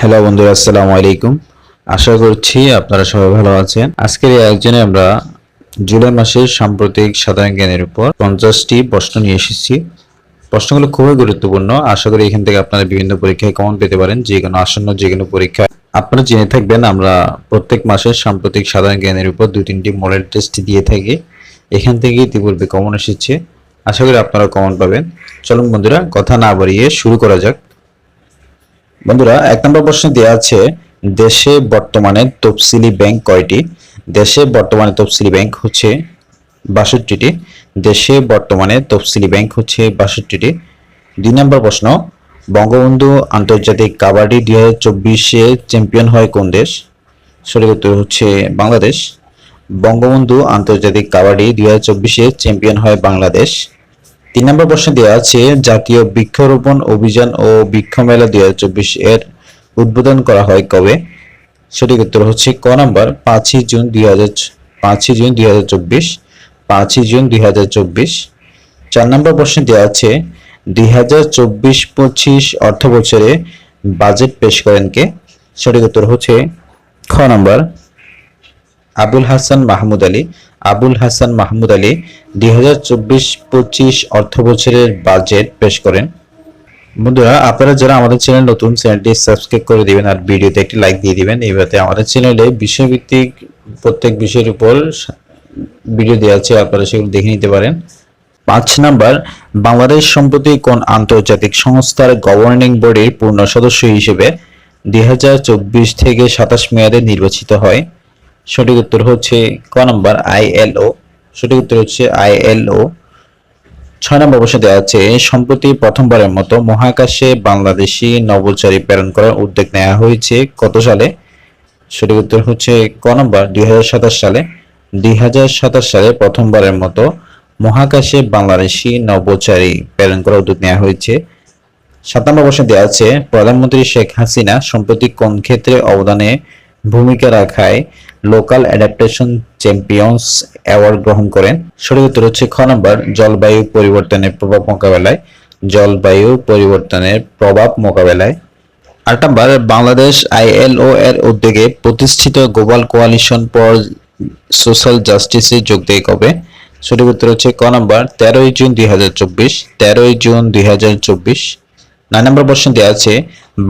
Hello বন্ধুরা, আসসালামু আলাইকুম। আশা করছি আপনারা সবাই ভালো আছেন। আজকের এই আয়োজনে আমরা জুলাই মাসের সাম্প্রতিক সাধারণ জ্ঞানের উপর পঞ্চাশটি প্রশ্ন নিয়ে এসেছি। প্রশ্নগুলো খুবই গুরুত্বপূর্ণ। আশা করি এখান থেকে আপনারা বিভিন্ন পরীক্ষায় কমন পেতে পারেন, যে কোনো আসন্ন যে কোনো পরীক্ষায়। আপনারা জেনে থাকবেন, আমরা প্রত্যেক মাসের সাম্প্রতিক সাধারণ জ্ঞানের উপর দু তিনটি মডেল টেস্ট দিয়ে থাকি। এখান থেকে ইতিপূর্বে কমন এসেছে। আশা করি আপনারা কমন পাবেন। চলুন বন্ধুরা, কথা না বাড়িয়ে শুরু করা যাক। বন্ধুরা, এক নম্বর প্রশ্নে দেওয়া আছে, দেশে বর্তমানে তফসিলি ব্যাংক কয়টি? দেশে বর্তমানে তফসিলি ব্যাংক হচ্ছে বাষট্টিটি। দেশে বর্তমানে তফসিলি ব্যাংক হচ্ছে বাষট্টিটি। দুই নম্বর প্রশ্ন, বঙ্গবন্ধু আন্তর্জাতিক কাবাডি দুই হাজার চব্বিশে চ্যাম্পিয়ন হয় কোন দেশ? সঠিক উত্তর হচ্ছে বাংলাদেশ। বঙ্গবন্ধু আন্তর্জাতিক কাবাডি দুই হাজার চব্বিশে চ্যাম্পিয়ন হয় বাংলাদেশ। তিন নম্বর প্রশ্ন দেওয়া আছে, জাতীয় বৃক্ষরোপণ অভিযান ও বৃক্ষ মেলা দুই হাজার চব্বিশ এর উদ্বোধন করা হয় কবে? সঠিক উত্তর হচ্ছে ক নম্বর, পাঁচই জুন দুই হাজার পাঁচই জুন দুই হাজার চব্বিশ, পাঁচই জুন দুই হাজার চব্বিশ। চার নম্বর প্রশ্ন দেওয়া আছে, দুই হাজার চব্বিশ পঁচিশ অর্থ বছরে বাজেট পেশ করেন কে? সঠিক উত্তর হচ্ছে খ নম্বর আবুল হাসান মাহমুদ আলী। আবুল হাসান মাহমুদ আলী দুই হাজার চব্বিশ পঁচিশ অর্থ বছরের বাজেট পেশ করেন। বন্ধুরা, আপনারা যারা আমাদের চ্যানেল নতুন চ্যানেলটি সাবস্ক্রাইব করে দিবেন আর ভিডিওতে একটি লাইক দিয়ে দিবেন। এইভাবে আমাদের চ্যানেলে বিষয়ভিত্তিক প্রত্যেক বিষয়ের উপর ভিডিও দেওয়া আছে, আপনারা সেগুলো দেখে নিতে পারেন। পাঁচ নাম্বার, বাংলাদেশ সম্প্রতি কোন আন্তর্জাতিক সংস্থার গভর্নিং বডির পূর্ণ সদস্য হিসেবে দুই হাজার চব্বিশ থেকে সাতাশ মেয়াদে নির্বাচিত হয়। সঠিক উত্তর হচ্ছে ক নম্বর আইএলও সঠিক উত্তর হচ্ছে আইএলও ছয় নম্বর প্রশ্ন দেওয়া আছে সম্প্রতি প্রথমবারের মতো মহাকাশে বাংলাদেশি নভোচারী প্রেরণ করার উদ্যোগ নেওয়া হয়েছে কত সালে? সঠিক উত্তর হচ্ছে ক নম্বর দুই সালে। দুই হাজার সাতাশ সালে প্রথমবারের মতো মহাকাশে বাংলাদেশি নভোচারী প্রেরণ করার উদ্যোগ নেওয়া হয়েছে। সাত নম্বর প্রশ্ন দেওয়া আছে প্রধানমন্ত্রী শেখ হাসিনা সম্প্রতি কোন ক্ষেত্রে অবদানে ভূমিকা রাখায় লোকাল অ্যাডাপ্টেশন চ্যাম্পিয়ন্স অ্যাওয়ার্ড গ্রহণ করেন। সঠিক উত্তর হচ্ছে খ নম্বর, জলবায়ু পরিবর্তনের প্রভাব মোকাবেলায়। জলবায়ু পরিবর্তনের প্রভাব মোকাবেলায়। আট নম্বর, বাংলাদেশ আইএলও এর উদ্যোগে প্রতিষ্ঠিত গ্লোবাল কোয়ালিশন ফর সোশ্যাল জাস্টিসে যোগ দেয় কবে? সঠিক উত্তর হচ্ছে ক নম্বর, তেরোই জুন দুই হাজার চব্বিশ, তেরোই জুন দুই হাজার চব্বিশ। নয় নম্বর প্রশ্ন দেওয়া আছে,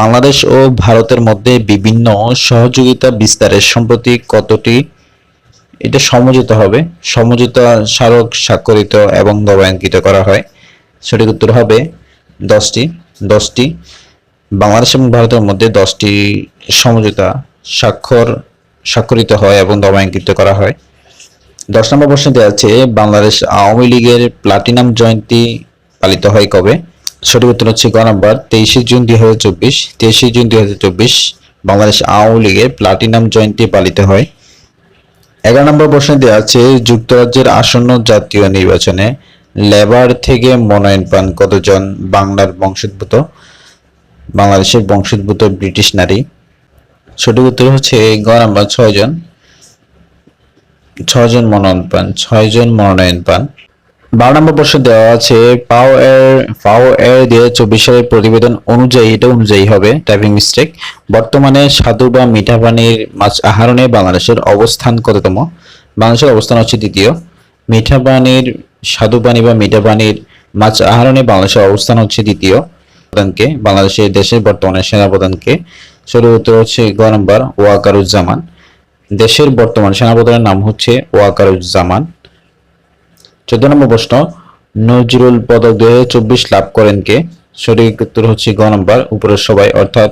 বাংলাদেশ ও ভারতের মধ্যে বিভিন্ন সহযোগিতা বিস্তারের সম্প্রতি কতটি? এটা সমঝোতা হবে। সমঝোতা স্মারক স্বাক্ষরিত এবং নবায়নকৃত করা হয়। সঠিক উত্তর হবে দশটি। দশটি, বাংলাদেশ এবং ভারতের মধ্যে দশটি সমঝোতা স্বাক্ষর স্বাক্ষরিত হয় এবং নবায়নকৃত করা হয়। দশ নম্বর প্রশ্ন দেওয়া আছে, বাংলাদেশ আওয়ামী লীগের প্লাটিনাম জয়ন্তী পালিত হয় কবে? সঠিক উত্তর হচ্ছে গ নম্বর, তেইশে জুন দুই হাজার চব্বিশ, তেইশে জুন দুই হাজার চব্বিশ, বাংলাদেশ আওয়ামী লীগের প্লাটিনাম জয়ন্তী পালিত হয়। এগারো নম্বর প্রশ্ন দেওয়া আছে, যুক্তরাজ্যের আসন্ন জাতীয় নির্বাচনে লেবার থেকে মনোনয়ন পান কতজন বাংলার বংশোদ্ভূত? বাংলাদেশের বংশোদ্ভূত ব্রিটিশ নারী। সঠিক উত্তর হচ্ছে গ নম্বর, ছয়জন। ছয়জন মনোনয়ন পান, ছয়জন মনোনয়ন পান। বারো নম্বর প্রশ্ন দেওয়া আছে, পাও এর পাও এর দুই হাজার চব্বিশ সালের প্রতিবেদন অনুযায়ী, এটা অনুযায়ী হবে টাইপিং মিস্টেক বর্তমানে সাধু বা মিঠা পানির মাছ আহরণে বাংলাদেশের অবস্থান কততম? বাংলাদেশের অবস্থান হচ্ছে দ্বিতীয়। মিঠা পানির স্বাদু পানি বা মিঠা পানির মাছ আহরণে বাংলাদেশের অবস্থান হচ্ছে দ্বিতীয় প্রধানকে বাংলাদেশের দেশের বর্তমানে সেনাপ্রধানকে সঠিক উত্তর হচ্ছে গ নম্বর, ওয়াকারুজ্জামান। দেশের বর্তমান সেনাপ্রধানের নাম হচ্ছে ওয়াকারুজ্জামান। চোদ্দ নম্বর প্রশ্ন, নজরুল পদক দুই হাজার চব্বিশ লাভ করেন কে? সঠিক উত্তর হচ্ছে গ নম্বর, উপরের সবাই, অর্থাৎ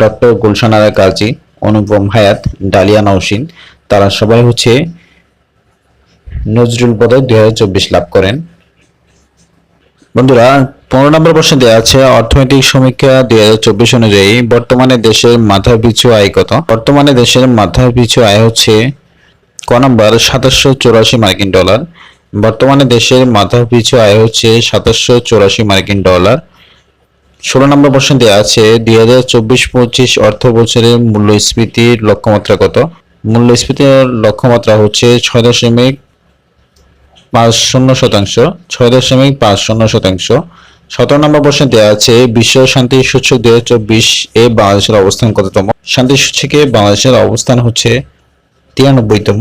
ডক্টর গুলশান গুলশানারা কাজী অনুপম হায়াত, ডালিয়া নৌসিন তারা সবাই হচ্ছে নজরুল পদক দুই চব্বিশ লাভ করেন। বন্ধুরা, পনেরো নম্বর প্রশ্ন দেওয়া আছে, অর্থনৈতিক সমীক্ষা দুই হাজার চব্বিশ অনুযায়ী বর্তমানে দেশের মাথা পিছু আয় কত? বর্তমানে দেশের মাথা পিছু আয় হচ্ছে ক নম্বর, সাতাশশো চৌরাশি মার্কিন ডলার। বর্তমানে দেশের মাথা পিছু আয় হচ্ছে সাতাশশো চৌরাশি মার্কিন ডলার। ষোলো নম্বর প্রশ্ন দেওয়া আছে দুই হাজার চব্বিশ পঁচিশ অর্থ বছরের মূল্যস্ফীতির লক্ষ্যমাত্রা কত? মূল্যস্ফীতির লক্ষ্যমাত্রা হচ্ছে ছয় দশমিক পাঁচ শূন্য শতাংশ, ছয় দশমিক পাঁচ শূন্য শতাংশ। সতেরো নম্বর প্রশ্নে দেওয়া আছে, বিশ্ব শান্তি সূচক দুই হাজার চব্বিশ এ বাংলাদেশের অবস্থান কততম? শান্তি সূচকে বাংলাদেশের অবস্থান হচ্ছে তিরানব্বইতম।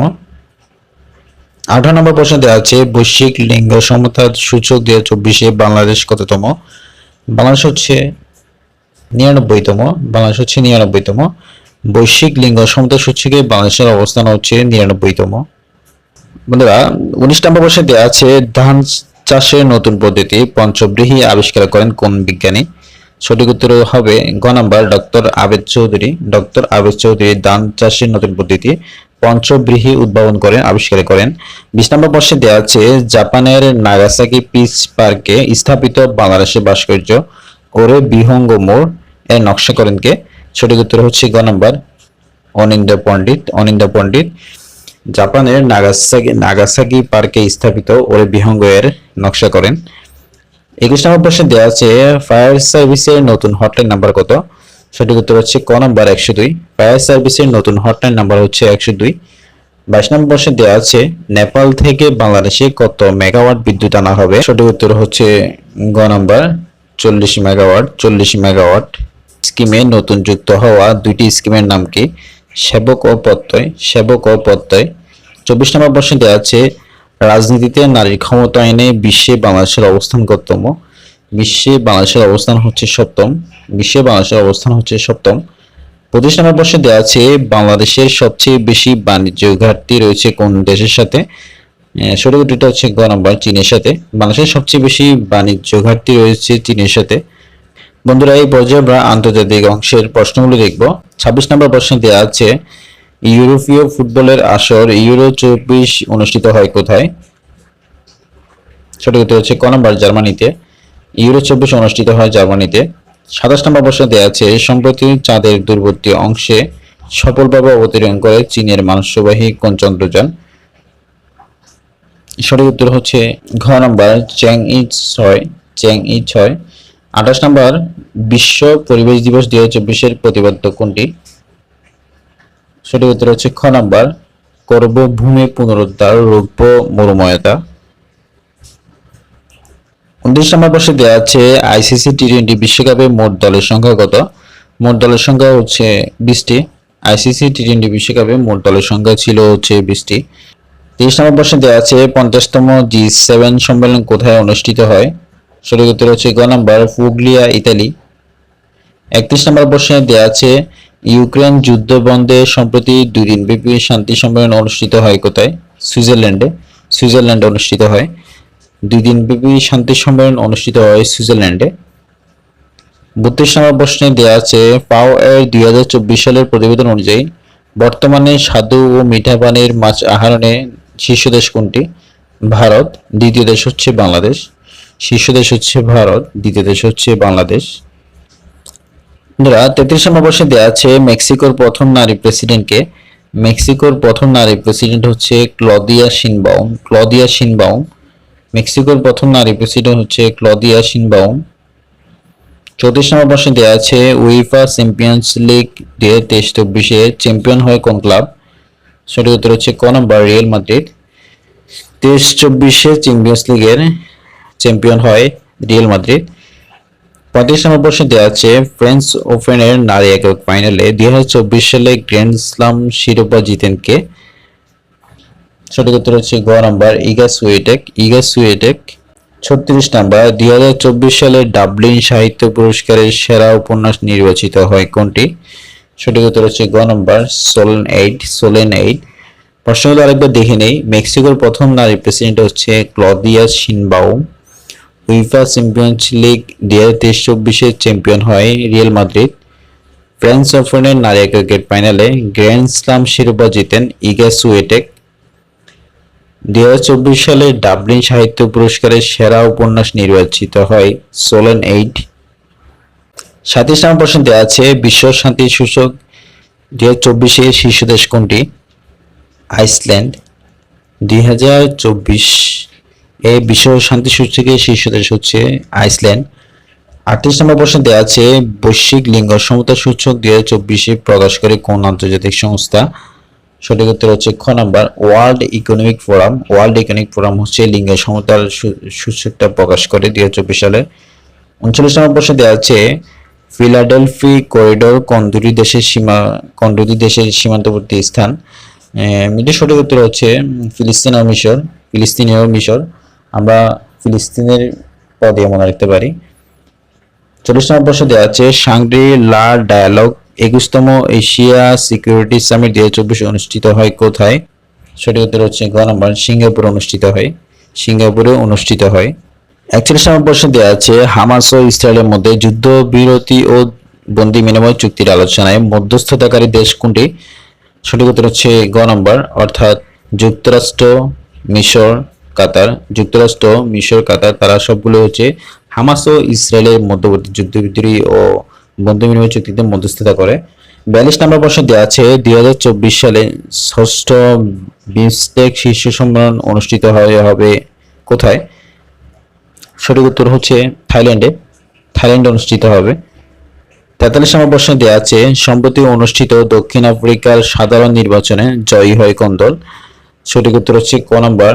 আঠারো নম্বর প্রশ্ন দেওয়া আছে, বৈশ্বিক লিঙ্গ সমতা সূচক হাজার চব্বিশে বাংলাদেশ কততম? বাংলাদেশ হচ্ছে নিরানব্বইতম, বাংলাদেশ হচ্ছে নিরানব্বইতম। বৈশ্বিক লিঙ্গ সমতা সূচকে বাংলাদেশের অবস্থান হচ্ছে নিরানব্বইতম। বন্ধুরা, উনিশ নম্বর প্রশ্নে দেওয়া আছে, ধান চাষের নতুন পদ্ধতি পঞ্চব্রীহি আবিষ্কার করেন কোন বিজ্ঞানী? সঠিক উত্তর হবে গ number doctor Abed Chowdhury. Doctor Abed Chowdhury ধান চাষের নতুন পদ্ধতি পঞ্চব্রীহি উদ্ভাবন করেন, আবিষ্কার করেন। বিশ নম্বর প্রশ্নে দেওয়া আছে, জাপানের নাগাসাকি পিস পার্কে স্থাপিত বাংলাদেশের ভাস্কর্য ওরে বিহঙ্গ মোড় এর নকশা করেন কে? সঠিক উত্তর হচ্ছে গ নাম্বার অনিন্দ্য পণ্ডিত অনিন্দ্য পণ্ডিত। জাপানের নাগাসাকি নাগাসাকি পার্কে স্থাপিত ওরে বিহঙ্গ এর নকশা করেন। একুশ নম্বর প্রশ্নে দেওয়া আছে, ফায়ার সার্ভিসের নতুন হটলাইন নাম্বার কত? সঠিক উত্তর হচ্ছে ক নাম্বার একশো দুই। ফায়ার সার্ভিসের নতুন হটলাইন নাম্বার হচ্ছে একশো দুই। বাইশ নম্বর প্রশ্নে দেওয়া আছে, নেপাল থেকে বাংলাদেশে কত মেগাওয়াট বিদ্যুৎ আনা হবে? সঠিক উত্তর হচ্ছে গ নাম্বার, চল্লিশ মেগাওয়াট চল্লিশ মেগাওয়াট। স্কিমে নতুন যুক্ত হওয়া দুইটি স্কিমের নাম কি? সেবক ও প্রত্যয়, সেবক ও প্রত্যয়। চব্বিশ নম্বর প্রশ্নে দেওয়া আছে রাজনীতিতে নারীর ক্ষমতায়নে বিশ্বে বাংলাদেশের অবস্থান কততম বিশ্বে বাংলাদেশের অবস্থান হচ্ছে সপ্তম। বিশ্বে বাংলাদেশের অবস্থান হচ্ছে সপ্তম। নম্বর প্রশ্নে দেওয়া আছে, বাংলাদেশের সবচেয়ে বেশি বাণিজ্য ঘাটতি রয়েছে কোন দেশের সাথে? সঠিক উত্তরটা হচ্ছে গ নম্বর, চীনের সাথে। বাংলাদেশের সবচেয়ে বেশি বাণিজ্য ঘাটতি রয়েছে চীনের সাথে। বন্ধুরা, এই পর্যায়ে আমরা আন্তর্জাতিক অংশের প্রশ্নগুলো দেখব। ছাব্বিশ নম্বর প্রশ্নে দেওয়া আছে ইউরোপীয় ফুটবলের আসর ইউরো চব্বিশ অনুষ্ঠিত হয় কোথায়? সঠিক উত্তর হচ্ছে ক নম্বর জার্মানিতে। ইউরো চব্বিশ অনুষ্ঠিত হয় জার্মানিতে। সাতাশ নম্বর প্রশ্ন দেওয়া আছে, সম্প্রতি চাঁদের দূরবর্তী অংশে সফলভাবে অবতরণ করে চীনের মানসবাহী কোন চন্দ্রযান? সঠিক উত্তর হচ্ছে ঘ নম্বর চ্যাং ই ছয় চ্যাং ই ছয় আঠাশ নম্বর বিশ্ব পরিবেশ দিবস দুই হাজার চব্বিশের প্রতিপাদ্য কোনটি? সঠিক উত্তর হচ্ছে খ নম্বর, করব ভূমি পুনরুদ্ধার রৌপ্য মরুময়তা। উনত্রিশ নম্বর প্রশ্নে দেওয়া আছে আইসিসি টি টোয়েন্টি বিশ্বকাপে মোট দলের সংখ্যা কত? মোট দলের সংখ্যা হচ্ছে বিশটি। আইসিসি টি টোয়েন্টি বিশ্বকাপে মোট দলের সংখ্যা ছিল হচ্ছে বিশটি। তিরিশ নম্বর প্রশ্নে দেওয়া আছে, পঞ্চাশতম জি সেভেন সম্মেলন কোথায় অনুষ্ঠিত হয়? সঠিক উত্তর হচ্ছে গ নাম্বার ফুগলিয়া ইতালি। একত্রিশ নম্বর প্রশ্নে দেওয়া আছে ইউক্রেন যুদ্ধ বন্ধে সম্প্রতি দুই দিন ব্যাপী শান্তি সম্মেলন অনুষ্ঠিত হয় কোথায়? সুইজারল্যান্ডে। সুইজারল্যান্ডে অনুষ্ঠিত হয়। দুই দিন ব্যাপী শান্তি সম্মেলন অনুষ্ঠিত হয় সুইজারল্যান্ডে। বত্রিশ নম্বর প্রশ্নে দেওয়া আছে, পাও এর দুই হাজার চব্বিশ সালের প্রতিবেদন অনুযায়ী বর্তমানে স্বাদু ও মিঠা পানির মাছ আহরণে শীর্ষ দেশ কোনটি? ভারত, দ্বিতীয় দেশ হচ্ছে বাংলাদেশ। শীর্ষ দেশ হচ্ছে ভারত, দ্বিতীয় দেশ হচ্ছে বাংলাদেশ। বন্ধুরা তেত্রিশ নম্বর দেওয়া আছে মেক্সিকোর প্রথম নারী প্রেসিডেন্টকে। মেক্সিকোর প্রথম নারী প্রেসিডেন্ট হচ্ছে ক্লদিয়া সিনবাউম ক্লদিয়া সিনবাউম মেক্সিকোর প্রথম নারী প্রেসিডেন্ট হচ্ছে ক্লদিয়া সিনবাউম চৌত্রিশ নম্বর দেওয়া আছে উইফা চ্যাম্পিয়ন্স লিগ দুই হাজার তেইশ চব্বিশে চ্যাম্পিয়ন হয় কোন ক্লাব? সঠিক উত্তর হচ্ছে ক নম্বর, রিয়েল মাদ্রিদ। তেইশ চব্বিশে চ্যাম্পিয়ন্স লিগের চ্যাম্পিয়ন হয় রিয়েল মাদ্রিদ। পঁয়ত্রিশ নম্বর প্রশ্নে দেওয়া আছে, ফ্রেঞ্চ ওপেনের নারী একক ফাইনালে দুই হাজার চব্বিশ সালে গ্র্যান্ড স্লাম শিরোপা জিতেন কে? সঠিক উত্তর হচ্ছে গ নাম্বার ইগা সুয়েটেক। ইগা সুয়েটেক ছত্রিশ নাম্বার। দুই হাজার চব্বিশ সালে ডাবলিন সাহিত্য পুরস্কারের সেরা উপন্যাস নির্বাচিত হয় কোনটি? সঠিক উত্তর হচ্ছে গ নাম্বার সোলেন এইট সোলেন এইট। প্রশ্নগুলো আরেকবার দেখে নেই। মেক্সিকোর প্রথম নারী প্রেসিডেন্ট হচ্ছে Claudia Sheinbaum. UEFA champions league দুই হাজার তেইশ চব্বিশে চ্যাম্পিয়ন হয় রিয়েল মাদ্রিদ ফ্রেঞ্চ ওপেনের নারী ক্রিকেট ফাইনালে গ্র্যান্ড স্লাম শিরোপা জিতেন ইগা সুয়েটেক দুই হাজার চব্বিশ সালে ডাবলিন সাহিত্য পুরস্কারের সেরা উপন্যাস নির্বাচিত হয় সোলেন এইট সাতাশ নম্বর প্রশ্ন দেওয়া আছে বিশ্ব শান্তি সূচক দুই হাজার চব্বিশে শীর্ষ দেশ কোনটি? আইসল্যান্ড দুই হাজার চব্বিশ এ বিশ্ব শান্তি সূচকে শীর্ষ দেশ হচ্ছে আইসল্যান্ড। আটত্রিশ নম্বর প্রশ্ন দেওয়া আছে, বৈশ্বিক লিঙ্গ সমতা সূচক দুই হাজার চব্বিশে প্রকাশ করে কোন আন্তর্জাতিক সংস্থা? সঠিক উত্তর হচ্ছে খ number, world economic forum. World economic forum হচ্ছে লিঙ্গ সমতার সূচকটা প্রকাশ করে দুই হাজার চব্বিশ সালে। উনচল্লিশ নম্বর প্রশ্নে দেওয়া আছে, ফিলাডেলফি করিডোর কোন দেশের সীমা কোন দেশের সীমান্তবর্তী স্থান। এটি সঠিক উত্তর হচ্ছে ফিলিস্তিন ও মিশর, ফিলিস্তিনীয় মিশর। আমরা ফিলিস্তিনের পদে মনে রাখতে পারি। চল্লিশ নম্বর প্রশ্ন দেওয়া আছে, সাংরি লা ডায়ালগ, একুশতম এশিয়া সিকিউরিটি সামিট দুই চব্বিশ অনুষ্ঠিত হয় কোথায়? সঠিক উত্তর হচ্ছে গ নম্বর, সিঙ্গাপুরে অনুষ্ঠিত হয়। সিঙ্গাপুরে অনুষ্ঠিত হয়। একচল্লিশ নম্বর প্রশ্ন দেওয়া আছে, হামাস ও ইসরায়েলের মধ্যে যুদ্ধ বিরতি ও বন্দি বিনিময় চুক্তির আলোচনায় মধ্যস্থতাকারী দেশ কোনটি? সঠিক উত্তর হচ্ছে গ নম্বর, অর্থাৎ যুক্তরাষ্ট্র, মিশর কাতার, যুক্তরাষ্ট্র, মিশর, কাতার, তারা সবগুলো হচ্ছে হামাস ও ইসরায়েলের মধ্যবর্তী যুদ্ধবিদ্রোহী ও বন্ধু বিনিময় চুক্তিতে মধ্যস্থতা করে। বিয়াল্লিশ নম্বর প্রশ্ন দেওয়া আছে, দুই হাজার চব্বিশ সালে ষষ্ঠ বিমস্টেক শীর্ষ সম্মেলন অনুষ্ঠিত হয়, হবে কোথায়? সঠিক উত্তর হচ্ছে থাইল্যান্ডে। থাইল্যান্ডে অনুষ্ঠিত হবে। তেতাল্লিশ নম্বর প্রশ্ন দেওয়া আছে, সম্প্রতি অনুষ্ঠিত দক্ষিণ আফ্রিকার সাধারণ নির্বাচনে জয়ী হয় কোন দল? সঠিক উত্তর হচ্ছে ক number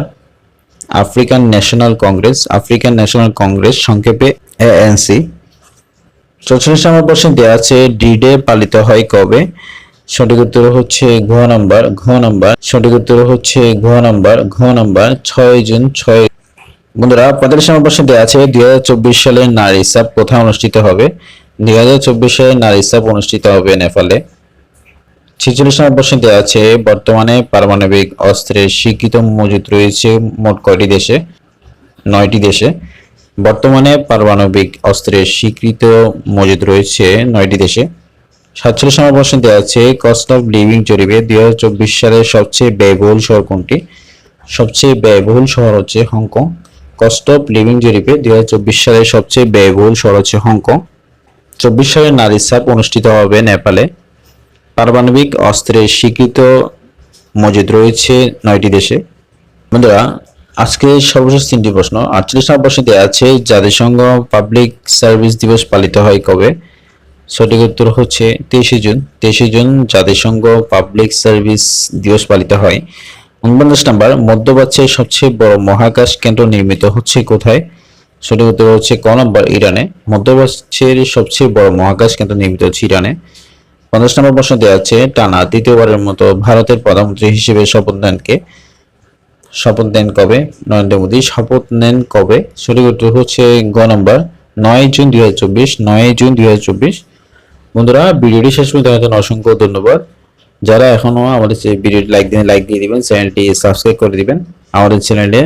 African National Congress African National Congress সংক্ষেপে এএনসি চৌচল্লিশ নম্বর প্রশ্ন দেওয়া আছে ডিডে পালিত হয় কবে? সঠিক উত্তর হচ্ছে ঘ নম্বর ঘ নম্বর। সঠিক উত্তর হচ্ছে ঘ নম্বর ঘ নম্বর, ছয় জুন, ছয়। বন্ধুরা পঁয়তাল্লিশ নম্বর প্রশ্ন দেওয়া আছে, দুই সালের নারী সাপ কোথায় অনুষ্ঠিত হবে? দুই হাজার চব্বিশ সালের নারী সাপ অনুষ্ঠিত হবে নেপালে। ছেচল্লিশ নম্বর প্রশ্ন দেওয়া আছে, বর্তমানে পারমাণবিক অস্ত্রের স্বীকৃত মজুদ রয়েছে মোট কয়টি দেশে? নয়টি দেশে। বর্তমানে পারমাণবিক অস্ত্রের স্বীকৃত মজুদ রয়েছে নয়টি দেশে। সাতচল্লিশ নম্বর প্রশ্ন দেওয়া আছে, কস্ট অফ লিভিং জরিপে দুই হাজার চব্বিশ সালের সবচেয়ে ব্যয়বহুল শহর কোনটি? সবচেয়ে ব্যয়বহুল শহর হচ্ছে হংকং। কস্ট অফ লিভিং জরিপে দুই হাজার চব্বিশ সালের সবচেয়ে ব্যয়বহুল শহর হচ্ছে হংকং। চব্বিশ সালের নারী সাপ অনুষ্ঠিত হবে নেপালে। পারমাণবিক অস্ত্রের স্বীকৃত মজুদ রয়েছে নয়টি দেশে। বন্ধুরা, আজকে সর্বশেষ তিনটি প্রশ্ন। আটচল্লিশ নম্বর প্রশ্ন দেওয়া আছে, জাতিসংঘ পাবলিক সার্ভিস দিবস পালিত হয় কবে? সঠিক উত্তর হচ্ছে তেইশে জুন। তেইশে জুন জাতিসংঘ পাবলিক সার্ভিস দিবস পালিত হয়। উনপঞ্চাশ নম্বর, মধ্যপ্রাচ্যের সবচেয়ে বড় মহাকাশ কেন্দ্র নির্মিত হচ্ছে কোথায়? সঠিক উত্তর হচ্ছে ক নম্বর, ইরানে। মধ্যপ্রাচ্যের সবচেয়ে বড় মহাকাশ কেন্দ্র নির্মিত হচ্ছে ইরানে। পঞ্চাশ নম্বর প্রশ্ন দেওয়া আছে, টানা দ্বিতীয়বারের মতো ভারতের প্রধানমন্ত্রী হিসেবে শপথ নেন কে? শপথ নেন কবে? নরেন্দ্র মোদী, শপথ নেন কবে? সঠিক উত্তর হচ্ছে গ নম্বর, নয় জুন দুই হাজার চব্বিশ, নয় জুন দুই হাজার চব্বিশ। বন্ধুরা, ভিডিওটি শেষ পর্যন্ত দেখার জন্য অসংখ্য ধন্যবাদ। যারা এখনও আমাদের ভিডিওটি লাইক দিন, লাইক দিয়ে দিবেন, চ্যানেলটি সাবস্ক্রাইব করে দিবেন আমাদের চ্যানেলে।